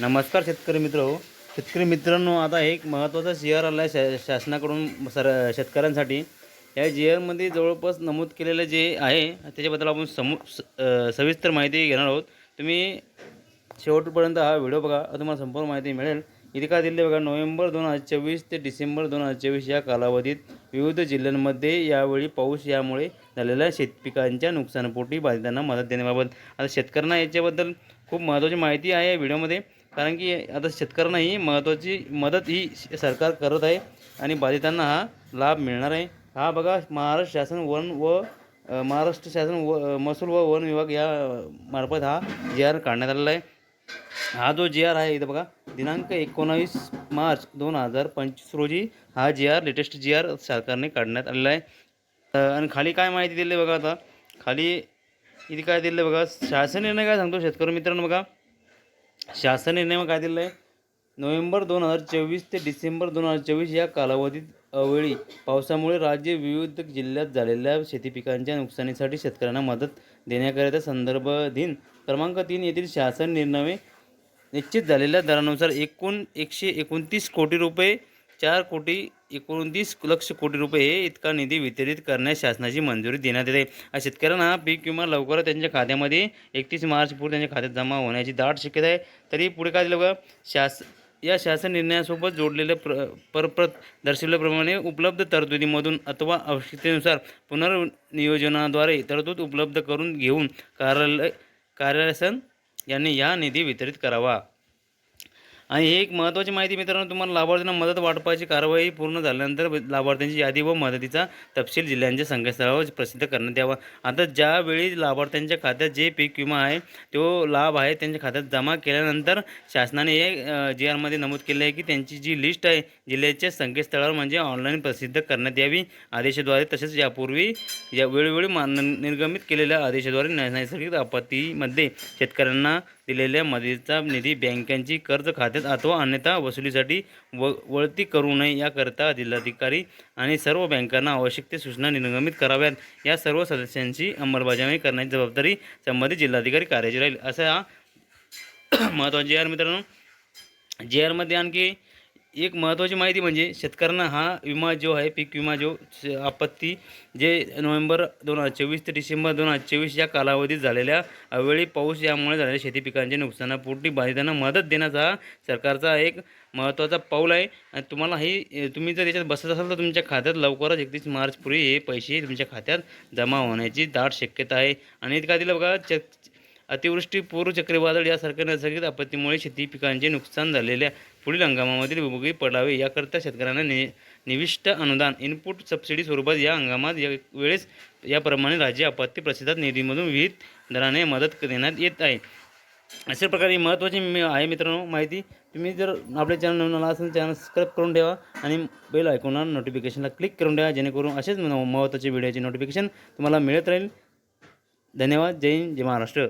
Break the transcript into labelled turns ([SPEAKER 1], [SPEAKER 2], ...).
[SPEAKER 1] नमस्कार शेतकरी मित्र हो. शेतकरी मित्रांनो आता एक महत्त्वाचा जी आर आला आहे शा शासनाकडून सर शेतकऱ्यांसाठी. या जी आरमध्ये जवळपास नमूद केलेलं जे आहे त्याच्याबद्दल आपण समू स सविस्तर माहिती घेणार आहोत. तुम्ही शेवटपर्यंत हा व्हिडिओ बघा तुम्हाला संपूर्ण माहिती मिळेल. इथे काय दिले बघा नोव्हेंबर दोन हजार चोवीस ते डिसेंबर दोन हजार चोवीस या कालावधीत विविध जिल्ह्यांमध्ये यावेळी पाऊस यामुळे झालेल्या शेतपिकांच्या नुकसानपोटी बाधितांना मदत देण्याबाबत. आता शेतकऱ्यांना याच्याबद्दल खूप महत्त्वाची माहिती आहे या व्हिडिओमध्ये. कारण की आता शेतकऱ्यांना ही महत्त्वाची मदत ही सरकार करत आहे आणि बाधितांना हा लाभ मिळणार आहे. हा बघा महाराष्ट्र शासन वन व महाराष्ट्र शासन व महसूल व वन विभाग या मार्फत हा जी आर काढण्यात आलेला आहे. हा जो जी आर आहे इथं बघा दिनांक एकोणावीस मार्च दोन हजार पंचवीस रोजी हा G R latest G R सरकारने काढण्यात आलेला आहे. आणि खाली काय माहिती दिली आहे बघा आता? खाली इथे काय दिलं आहे बघा? शासन निर्णय काय सांगतो शेतकरी मित्रांनो बघा? शासन निर्णय काय दिलं आहे नोव्हेंबर दोन हजार चोवीस ते डिसेंबर दोन हजार चोवीस या कालावधीत अवेळी पावसामुळे राज्य विविध जिल्ह्यात झालेल्या शेती पिकांच्या नुकसानीसाठी शेतकऱ्यांना मदत देण्याकरिता संदर्भ दिन क्रमांक तीन येथील शासन निर्णय निश्चित झालेल्या दरानुसार एकूण एकशे एकोणतीस कोटी रुपये चार कोटी एकोणतीस लक्ष कोटी रुपये हे इतका निधी वितरित करण्यास शासनाची मंजुरी देण्यात येते. शेतकऱ्यांना पीक विमा लवकरच त्यांच्या खात्यामध्ये एकतीस मार्चपूर्वी त्यांच्या खात्यात जमा होण्याची दाट शक्यता आहे. तरी पुढे काय दिलं बघा? शास या शासन निर्णयासोबत जोडलेल्या प्र परप्रत दर्शवल्याप्रमाणे उपलब्ध तरतुदीमधून अथवा आवश्यकतेनुसार पुनर्नियोजनाद्वारे तरतूद उपलब्ध करून घेऊन कार्यालय कार्यालयसन यांनी या निधी वितरित करावा. आणि ही एक महत्त्वाची माहिती मित्रांनो तुम्हाला लाभार्थ्यांना मदत वाटपाची कारवाई पूर्ण झाल्यानंतर लाभार्थ्यांची यादी व मदतीचा तपशील जिल्ह्यांच्या संकेतस्थळावर प्रसिद्ध करण्यात यावा. आता ज्यावेळी लाभार्थ्यांच्या खात्यात जे पीक विमा आहे तो लाभ आहे त्यांच्या खात्यात जमा केल्यानंतर शासनाने हे जी आरमध्ये नमूद केले आहे की त्यांची जी लिस्ट आहे जिल्ह्याच्या संकेतस्थळावर म्हणजे ऑनलाईन प्रसिद्ध करण्यात यावी. आदेशाद्वारे तसेच यापूर्वी या वेळोवेळी मान निर्गमित केलेल्या आदेशाद्वारे नैसर्गिक आपत्तीमध्ये शेतकऱ्यांना दिलेल्या मदतीचा निधी बँकांची कर्ज खात्यात अथवा अन्यथा वसुलीसाठी व वळती करू नये याकरता जिल्हाधिकारी आणि सर्व बँकांना आवश्यक ते सूचना निर्गमित कराव्यात. या सर्व सदस्यांची अंमलबजावणी करण्याची जबाबदारी संबंधित जिल्हाधिकारी कार्याची राहील. असा हा महत्त्वाचे जी आर मित्रांनो. जे आरमध्ये आणखी एक महत्त्वाची माहिती म्हणजे शेतकऱ्यांना हा विमा जो आहे पीक विमा जो श- आपत्ती जे नोव्हेंबर दोन हजार चोवीस ते डिसेंबर दोन हजार चोवीस या कालावधीत झालेल्या अवेळी पाऊस यामुळे झालेल्या शेती पिकांच्या नुकसानापोटी बाधितांना मदत देण्याचा हा सरकारचा एक महत्त्वाचा पाऊल आहे. आणि तुम्हाला ही तुम्ही जर याच्यात बसत असाल तर तुमच्या खात्यात लवकरच एकतीस मार्चपूर्वी हे पैसे तुमच्या खात्यात जमा होण्याची दाट शक्यता आहे. आणि का काय दिलं बघा च अतिवृष्टी पूर चक्रीवादळ यासारख्या नैसर्गिक आपत्तीमुळे शेती पिकांचे नुकसान झालेल्या पुढील हंगामामधील उपयोगी पडावे याकरता शेतकऱ्यांना नि निविष्ट अनुदान इनपुट सबसिडी स्वरूपात या हंगामात या वेळेस याप्रमाणे राज्य आपत्ती प्रतिसाद निधीमधून विविध दराने मदत देण्यात येत आहे. अशा प्रकारे महत्त्वाची मी आहे मित्रांनो माहिती. तुम्ही जर आपल्या चॅनल नवीन आला असेल चॅनल सबस्क्राईब करून ठेवा आणि बेल ऐकून नोटिफिकेशनला क्लिक करून ठेवा जेणेकरून असेच महत्त्वाचे व्हिडिओचे नोटिफिकेशन तुम्हाला मिळत राहील. धन्यवाद. जय हिंद. जय महाराष्ट्र.